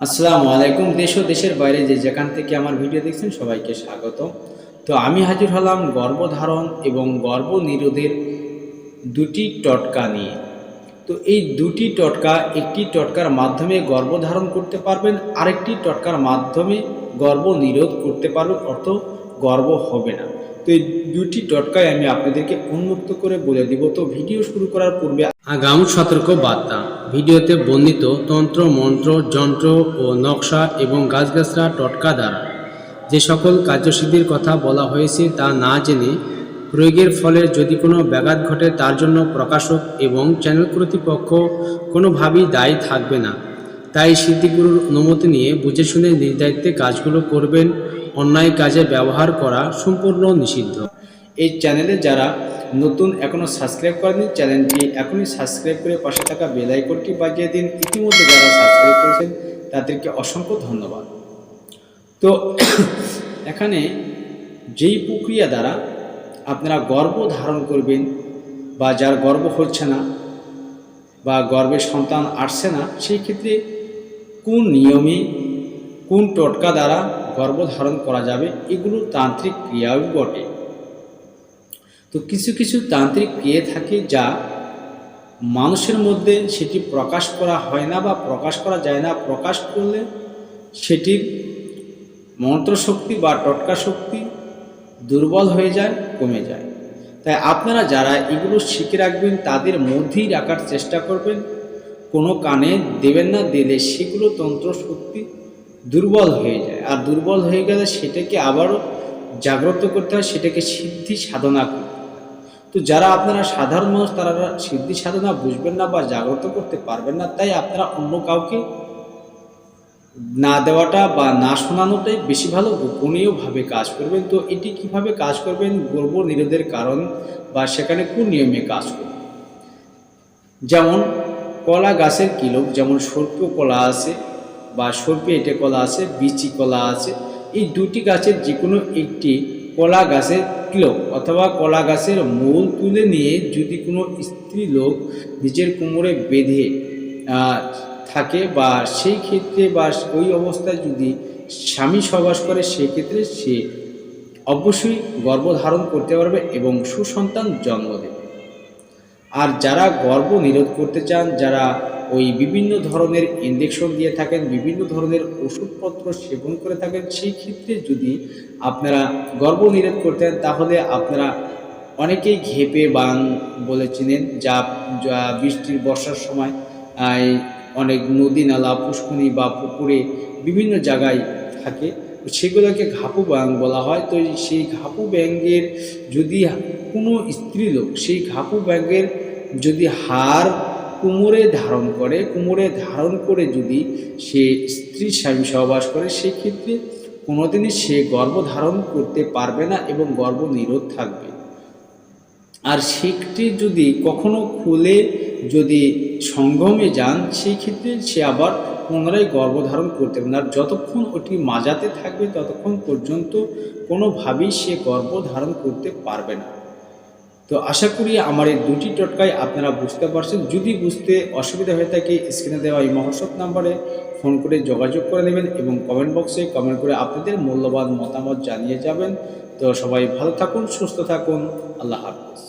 আসসালামু আলাইকুম, দেশ ও দেশের বাইরে যে যেখান থেকে আমার ভিডিও দেখছেন সবাইকে স্বাগত। তো আমি হাজির হলাম গর্ভধারণ এবং গর্ভ নিরোধের দুটি টটকা নিয়ে। তো এই দুটি টটকা, একটি টটকার মাধ্যমে গর্ভধারণ করতে পারবেন, আরেকটি টটকার মাধ্যমে গর্ভ নিরোধ করতে পারবেন, অর্থ গর্ব হবে না। তো এই দুটি টটকায় আমি আপনাদেরকে উন্মুক্ত করে বলে দিব। তো ভিডিও শুরু করার পূর্বে আগাম সতর্ক বার্তা ভিডিওতে বর্ণিত তন্ত্র, মন্ত্র, যন্ত্র ও নকশা এবং গাছগাছরা টটকা দ্বারা। যে সকল কার্যসিদ্ধির কথা বলা হয়েছে তা না জেনে প্রয়োগের ফলে যদি কোনো ব্যাঘাত ঘটে তার জন্য প্রকাশক এবং চ্যানেল কর্তৃপক্ষ কোনোভাবেই দায়ী থাকবে না। তাই সিদ্ধিগুরুর অনুমতি নিয়ে বুঝে শুনে দায়িত্বে কাজগুলো করবেন। অন্যায় কাজে ব্যবহার করা সম্পূর্ণ নিষিদ্ধ। এই চ্যানেলে যারা নতুন এখনও সাবস্ক্রাইব করেনি চ্যানেলটি এখনই সাবস্ক্রাইব করে পাশে থাকা বেল আইকনটি বাজিয়ে দিন। ইতিমধ্যে যারা সাবস্ক্রাইব করেছেন, তাদেরকে অসংখ্য ধন্যবাদ। তো, এখানে যেই প্রক্রিয়া দ্বারা আপনারা গর্ব ধারণ করবেন বা যার গর্ব হচ্ছে না বা গর্ভে সন্তান আসছে না, সেই ক্ষেত্রে কোন নিয়মে, কোন টোটকা দ্বারা গর্ভধারণ করা যাবে, এগুলো তান্ত্রিক ক্রিয়াও বটে। তো কিছু কিছু তান্ত্রিক ক্রিয়া থাকে যা মানুষের মধ্যে সেটি প্রকাশ করা হয় না বা প্রকাশ করা যায় না। প্রকাশ করলে সেটির মন্ত্রশক্তি বা টটকা শক্তি দুর্বল হয়ে যায়, কমে যায়। তাই আপনারা যারা এগুলো শিখে রাখবেন, তাদের মধ্যেই রাখার চেষ্টা করবেন। কোনো কানে দেবেন না, দিলে সেগুলো তন্ত্র শক্তি দুর্বল হয়ে যায়। আর দুর্বল হয়ে গেলে সেটাকে আবারও জাগ্রত করতে হয়, সেটাকে সিদ্ধি সাধনা করতে তো যারা আপনারা সাধারণ মানুষ, তারা সিদ্ধি সাধনা বুঝবেন না বা জাগ্রত করতে পারবেন না, তাই আপনারা অন্য কাউকে না দেওয়াটা বা না শোনানোটাই বেশি ভালো, গোপনীয়ভাবে কাজ করবেন। তো এটি কীভাবে কাজ করবেন গর্ব নিরোধের কারণ বা সেখানে কোন নিয়মে কাজ করবেন যেমন কলা গাছের কিলো যেমন সর্প কলা আছে বা সর্পে এটে কলা আছে, বিচি কলা আছে, এই দুটি গাছের যে কোনো একটি কলা গাছের কিলো অথবা কলা গাছের মূল তুলে নিয়ে যদি কোনো স্ত্রী লোক নিজের কোমরে বেঁধে থাকে বা সেই ক্ষেত্রে বা ওই অবস্থায় যদি স্বামী সবাস করে, সেক্ষেত্রে সে অবশ্যই গর্ভধারণ করতে পারবে এবং সুসন্তান জন্ম দেবে। আর যারা গর্ব নিরোধ করতে চান, যারা ওই বিভিন্ন ধরনের ইঞ্জেকশন দিয়ে থাকেন, বিভিন্ন ধরনের ওষুধপত্র সেবন করে থাকেন, সেই ক্ষেত্রে যদি আপনারা গর্ব নিরোধ করতেন, তাহলে আপনারা অনেকেই ঘেপে বান বলে চিনেন, যা যা বৃষ্টির বর্ষার সময় অনেক নদী নালা পুষ্করণী বা পুকুরে বিভিন্ন জায়গায় থাকে সেগুলোকে ঘাপু ব্যাং বলা হয়। তো সেই ঘাপু ব্যাঙের যদি কোনো স্ত্রীলোক, সেই ঘাপু ব্যাঙের যদি হার কোমরে ধারণ করে, কোমরে ধারণ করে যদি সে স্ত্রী স্বামী সহবাস করে, সেক্ষেত্রে কোনোদিনই সে গর্ভধারণ করতে পারবে না এবং গর্ভ নিরোধ থাকবে। আর সেটি যদি কখনো খুলে যদি সঙ্গমে যান সেই ক্ষেত্রে সে আবার পুনরায় গর্ভধারণ করতে পারবে আর যতক্ষণ ওটি মাজাতে থাকবে, ততক্ষণ পর্যন্ত কোনোভাবেই সে গর্ভধারণ করতে পারবে না। তো আশা করি আমার এই দুটি টটকায় আপনারা বুঝতে পারছেন। যদি বুঝতে অসুবিধা হয়ে থাকে, স্ক্রিনে দেওয়া এই মহোৎসব নাম্বারে ফোন করে যোগাযোগ করে নেবেন এবং কমেন্ট বক্সে কমেন্ট করে আপনাদের মূল্যবান মতামত জানিয়ে যাবেন। তো সবাই ভালো থাকুন, সুস্থ থাকুন। আল্লাহ হাফিজ।